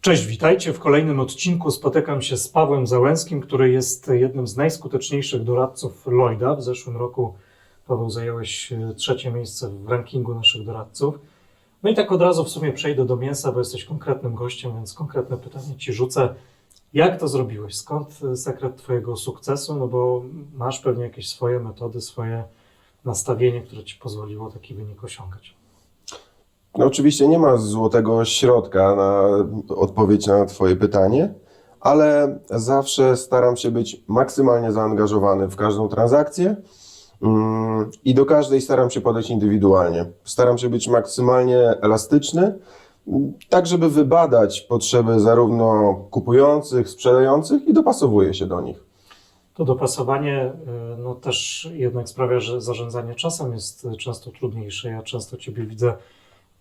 Cześć, witajcie. W kolejnym odcinku spotykam się z Pawłem Załęskim, który jest jednym z najskuteczniejszych doradców Lloyda. W zeszłym roku, Paweł, zająłeś e, trzecie miejsce w rankingu naszych doradców. No i tak od razu w sumie przejdę do mięsa, bo jesteś konkretnym gościem, więc konkretne pytanie Ci rzucę. Jak to zrobiłeś? Skąd e, sekret Twojego sukcesu? No bo masz pewnie jakieś swoje metody, swoje nastawienie, które Ci pozwoliło taki wynik osiągać. No oczywiście nie ma złotego środka na odpowiedź na Twoje pytanie, ale zawsze staram się być maksymalnie zaangażowany w każdą transakcję mm, i do każdej staram się podejść indywidualnie. Staram się być maksymalnie elastyczny, tak żeby wybadać potrzeby zarówno kupujących, sprzedających i dopasowuję się do nich. To dopasowanie y, no, też jednak sprawia, że zarządzanie czasem jest często trudniejsze. Ja często Ciebie widzę,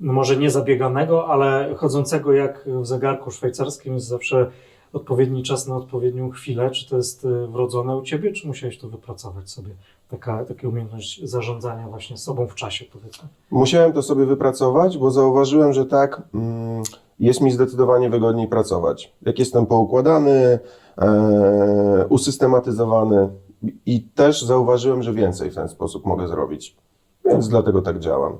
no może nie zabieganego, ale chodzącego jak w zegarku szwajcarskim jest zawsze odpowiedni czas na odpowiednią chwilę. Czy to jest y, wrodzone u Ciebie, czy musiałeś to wypracować sobie? Taka, taka umiejętność zarządzania właśnie sobą w czasie, powiedzmy. Musiałem to sobie wypracować, bo zauważyłem, że tak mm, jest mi zdecydowanie wygodniej pracować. Jak jestem poukładany, e, usystematyzowany i też zauważyłem, że więcej w ten sposób mogę zrobić. Więc dlatego tak działam.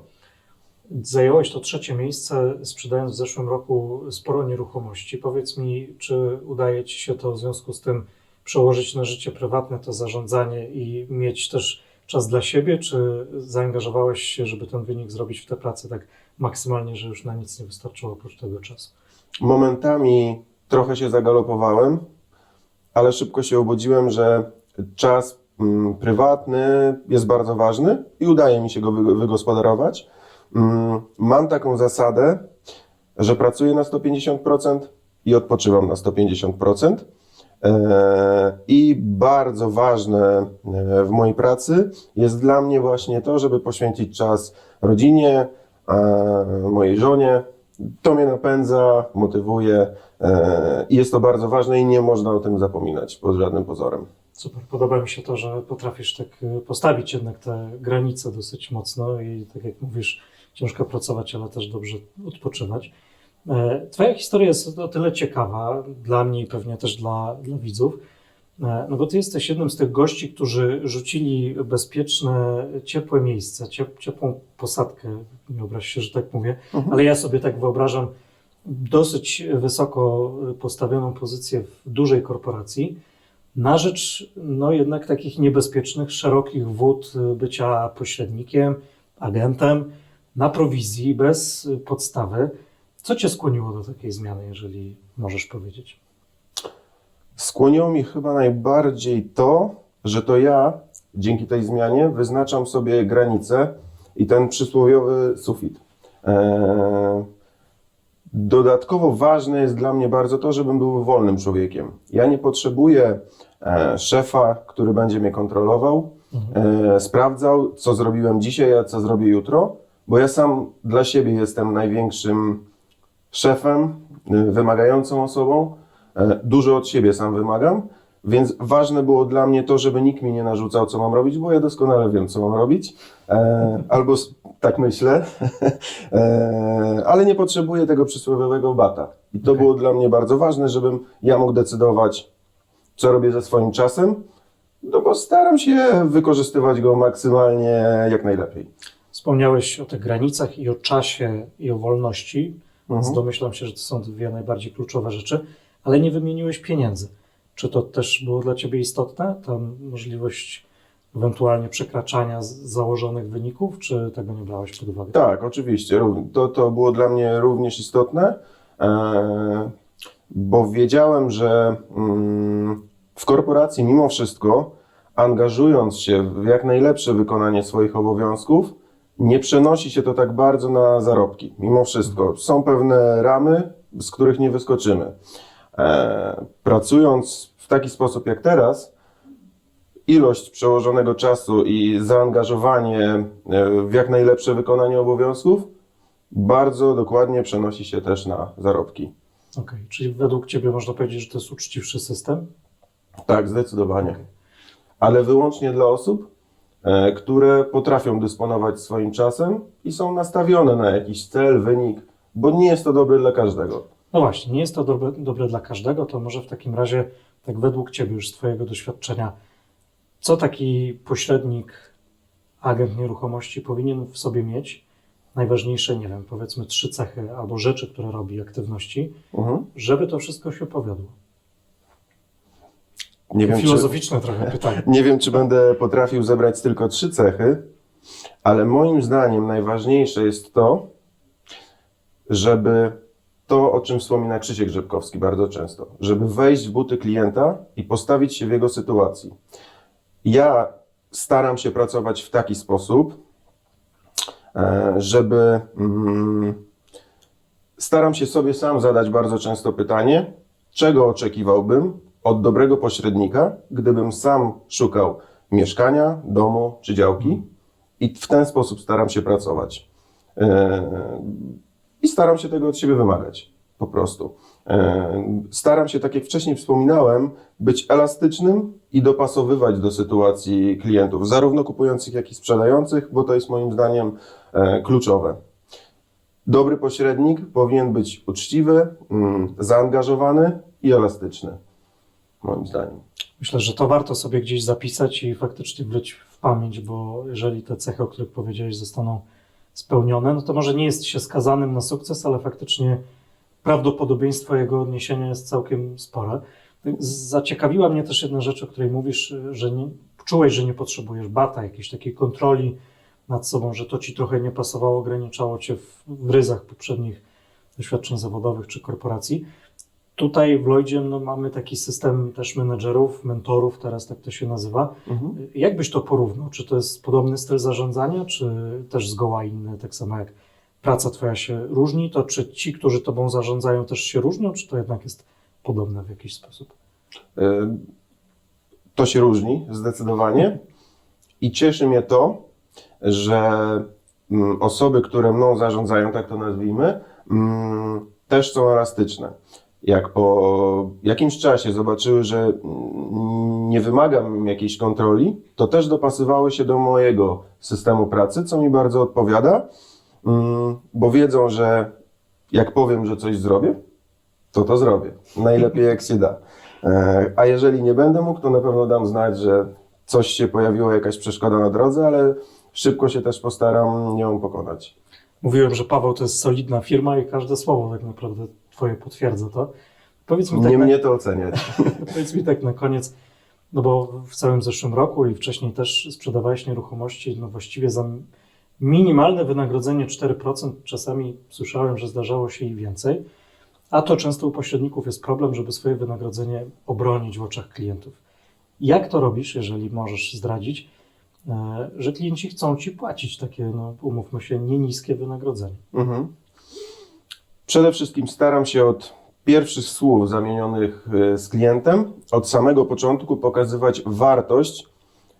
Zająłeś to trzecie miejsce, sprzedając w zeszłym roku sporo nieruchomości. Powiedz mi, czy udaje Ci się to w związku z tym przełożyć na życie prywatne, to zarządzanie i mieć też czas dla siebie, czy zaangażowałeś się, żeby ten wynik zrobić w tę pracę tak maksymalnie, że już na nic nie wystarczyło oprócz tego czasu? Momentami trochę się zagalopowałem, ale szybko się obudziłem, że czas mm, prywatny jest bardzo ważny i udaje mi się go wy- wygospodarować. Mm, Mam taką zasadę, że pracuję na 150% i odpoczywam na 150%. E, I bardzo ważne e, w mojej pracy jest dla mnie właśnie to, żeby poświęcić czas rodzinie, mojej żonie. To mnie napędza, motywuje e, i jest to bardzo ważne i nie można o tym zapominać pod żadnym pozorem. Super, podoba mi się to, że potrafisz tak postawić jednak te granice dosyć mocno i tak jak mówisz, ciężko pracować, ale też dobrze odpoczywać. E, Twoja historia jest o tyle ciekawa dla mnie i pewnie też dla, dla widzów, e, no bo ty jesteś jednym z tych gości, którzy rzucili bezpieczne, ciepłe miejsce, ciep, ciepłą posadkę, nie obraź się, że tak mówię, ale ja sobie tak wyobrażam dosyć wysoko postawioną pozycję w dużej korporacji, na rzecz no jednak takich niebezpiecznych, szerokich wód bycia pośrednikiem, agentem, na prowizji, bez podstawy. Co cię skłoniło do takiej zmiany, jeżeli możesz powiedzieć? Skłoniło mi chyba najbardziej to, że to ja dzięki tej zmianie wyznaczam sobie granice i ten przysłowiowy sufit. Eee, Dodatkowo ważne jest dla mnie bardzo to, żebym był wolnym człowiekiem. Ja nie potrzebuję e, szefa, który będzie mnie kontrolował, e, sprawdzał, co zrobiłem dzisiaj, a co zrobię jutro, bo ja sam dla siebie jestem największym szefem, y, wymagającą osobą. E, Dużo od siebie sam wymagam, więc ważne było dla mnie to, żeby nikt mi nie narzucał, co mam robić, bo ja doskonale wiem, co mam robić. E, albo tak myślę, e, ale nie potrzebuję tego przysłowiowego bata. I to Okej. było dla mnie bardzo ważne, żebym ja mógł decydować, co robię ze swoim czasem, no bo staram się wykorzystywać go maksymalnie jak najlepiej. Wspomniałeś o tych granicach i o czasie, i o wolności. Więc Mhm. domyślam się, że to są dwie najbardziej kluczowe rzeczy, ale nie wymieniłeś pieniędzy. Czy to też było dla Ciebie istotne? Ta możliwość ewentualnie przekraczania założonych wyników, czy tego nie brałeś pod uwagę? Tak, oczywiście. To, to było dla mnie również istotne, e, bo wiedziałem, że mm, w korporacji mimo wszystko, angażując się w jak najlepsze wykonanie swoich obowiązków, nie przenosi się to tak bardzo na zarobki. Mimo wszystko są pewne ramy, z których nie wyskoczymy. E, pracując w taki sposób jak teraz, ilość przełożonego czasu i zaangażowanie e, w jak najlepsze wykonanie obowiązków bardzo dokładnie przenosi się też na zarobki. Okej, czyli według Ciebie można powiedzieć, że to jest uczciwszy system? Tak, zdecydowanie. Ale wyłącznie dla osób, które potrafią dysponować swoim czasem i są nastawione na jakiś cel, wynik, bo nie jest to dobre dla każdego. No właśnie, nie jest to dobre, dobre dla każdego, to może w takim razie, tak według Ciebie już z Twojego doświadczenia, co taki pośrednik, agent nieruchomości powinien w sobie mieć? Najważniejsze, nie wiem, powiedzmy trzy cechy albo rzeczy, które robi, aktywności, Mhm. żeby to wszystko się powiodło. Nie, wiem, czy, Filozoficzne trochę pytanie. nie wiem, czy będę potrafił zebrać tylko trzy cechy, ale moim zdaniem najważniejsze jest to, żeby to, o czym wspomina Krzysiek Grzebkowski bardzo często, żeby wejść w buty klienta i postawić się w jego sytuacji. Ja staram się pracować w taki sposób, e, żeby mm, staram się sobie sam zadać bardzo często pytanie, czego oczekiwałbym od dobrego pośrednika, gdybym sam szukał mieszkania, domu czy działki i w ten sposób staram się pracować. E, I staram się tego od siebie wymagać, po prostu. E, Staram się, tak jak wcześniej wspominałem, być elastycznym i dopasowywać do sytuacji klientów, zarówno kupujących, jak i sprzedających, bo to jest moim zdaniem e, kluczowe. Dobry pośrednik powinien być uczciwy, mm, zaangażowany i elastyczny, moim zdaniem. Myślę, że to warto sobie gdzieś zapisać i faktycznie wleć w pamięć, bo jeżeli te cechy, o których powiedziałeś, zostaną spełnione, no to może nie jest się skazanym na sukces, ale faktycznie prawdopodobieństwo jego odniesienia jest całkiem spore. Zaciekawiła mnie też jedna rzecz, o której mówisz, że nie, czułeś, że nie potrzebujesz bata, jakiejś takiej kontroli nad sobą, że to ci trochę nie pasowało, ograniczało cię w, w ryzach poprzednich doświadczeń zawodowych czy korporacji. Tutaj w Lloydzie no, mamy taki system też menedżerów, mentorów, teraz tak to się nazywa. Jak byś to porównał? Czy to jest podobny styl zarządzania, czy też zgoła inny, tak samo jak praca twoja się różni, to czy ci, którzy tobą zarządzają też się różnią, czy to jednak jest podobne w jakiś sposób? Y, To się różni zdecydowanie i cieszy mnie to, że mm, osoby, które mną zarządzają, tak to nazwijmy, mm, też są elastyczne. Jak po jakimś czasie zobaczyły, że nie wymagam jakiejś kontroli, to też dopasywały się do mojego systemu pracy, co mi bardzo odpowiada, mm, bo wiedzą, że jak powiem, że coś zrobię, to to zrobię. Najlepiej jak się da. E, A jeżeli nie będę mógł, to na pewno dam znać, że coś się pojawiło, jakaś przeszkoda na drodze, ale szybko się też postaram nią pokonać. Mówiłem, że Paweł to jest solidna firma i każde słowo tak naprawdę twoje potwierdza to. Powiedz mi tak Nie na- mnie to oceniać. Powiedz mi tak na koniec, no bo w całym zeszłym roku i wcześniej też sprzedawałeś nieruchomości, no właściwie za minimalne wynagrodzenie 4%, czasami słyszałem, że zdarzało się i więcej, a to często u pośredników jest problem, żeby swoje wynagrodzenie obronić w oczach klientów. Jak to robisz, jeżeli możesz zdradzić, e, że klienci chcą ci płacić takie, no umówmy się, nie niskie wynagrodzenie? Mhm. Przede wszystkim staram się od pierwszych słów zamienionych y, z klientem, od samego początku pokazywać wartość,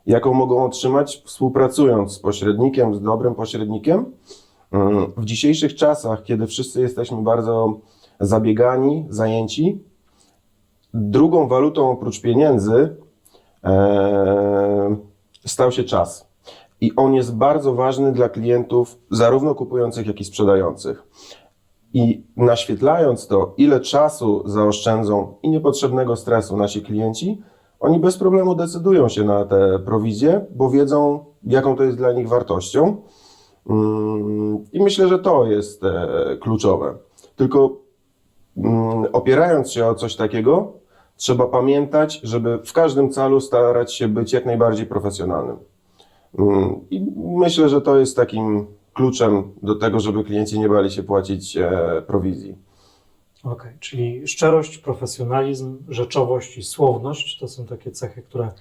jaką mogą otrzymać współpracując z pośrednikiem, z dobrym pośrednikiem. Mm, W dzisiejszych czasach, kiedy wszyscy jesteśmy bardzo zabiegani, zajęci, drugą walutą oprócz pieniędzy e, stał się czas. I on jest bardzo ważny dla klientów, zarówno kupujących, jak i sprzedających. I naświetlając to, ile czasu zaoszczędzą i niepotrzebnego stresu nasi klienci, oni bez problemu decydują się na te prowizje, bo wiedzą, jaką to jest dla nich wartością. Mm, I myślę, że to jest e, kluczowe. Tylko mm, opierając się o coś takiego, trzeba pamiętać, żeby w każdym calu starać się być jak najbardziej profesjonalnym. Mm, I myślę, że to jest takim kluczem do tego, żeby klienci nie bali się płacić e, prowizji. Okej, czyli szczerość, profesjonalizm, rzeczowość i słowność to są takie cechy, które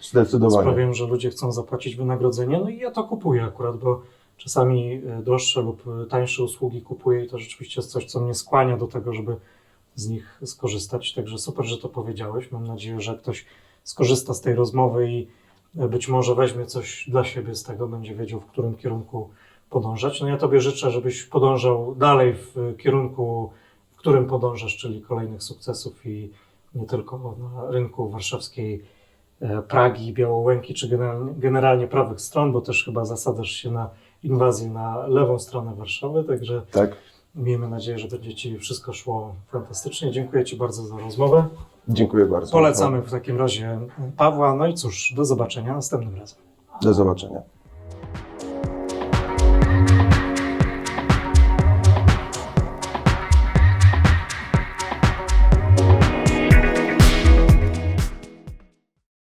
sprawiają, że ludzie chcą zapłacić wynagrodzenie. No i ja to kupuję akurat, bo czasami e, droższe lub e, tańsze usługi kupuję i to rzeczywiście jest coś, co mnie skłania do tego, żeby z nich skorzystać. Także super, że to powiedziałeś. Mam nadzieję, że ktoś skorzysta z tej rozmowy i e, być może weźmie coś dla siebie z tego, będzie wiedział, w którym kierunku podążać. No ja Tobie życzę, żebyś podążał dalej w kierunku, w którym podążasz, czyli kolejnych sukcesów i nie tylko na rynku warszawskiej e, Pragi, Białołęki, czy generalnie, prawych stron, bo też chyba zasadzasz się na inwazję na lewą stronę Warszawy, także Tak. Miejmy nadzieję, że będzie Ci wszystko szło fantastycznie. Dziękuję Ci bardzo za rozmowę. Dziękuję bardzo. Polecamy w takim razie Pawła. No i cóż, do zobaczenia następnym razem. Do zobaczenia.